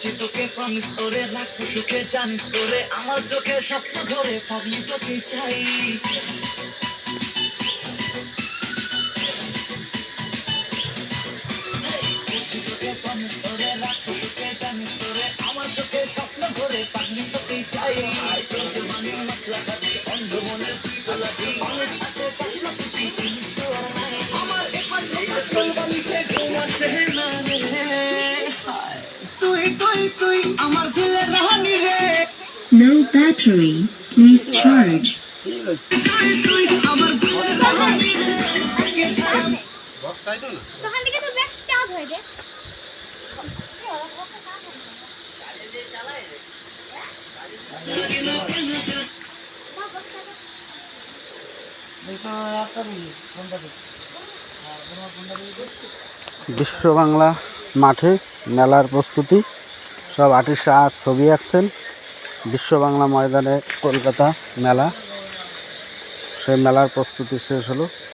তোকে প্রমিস করে রাখব, সুখে জানিস করে আমার চোখে স্বপ্ন ঘরে পাবলি তোকে চাই। করে আমার স্বপ্ন চাই। অনেক তুই তুই তুই আমার দিলে রাহানি রে No battery. Please charge. তুই তুই আমার দিলে রাহানি রে কে ছাড়া দোকান থেকে তো ব্যাগ চার্জ হয়ে রে বিশ্ব বাংলা মাঠে মেলার প্রস্তুতি। সব আর্টিস্ট আর ছবি আঁকছেন। বিশ্ব বাংলা ময়দানে কলকাতা মেলা। সেই মেলার প্রস্তুতি শেষ হলো।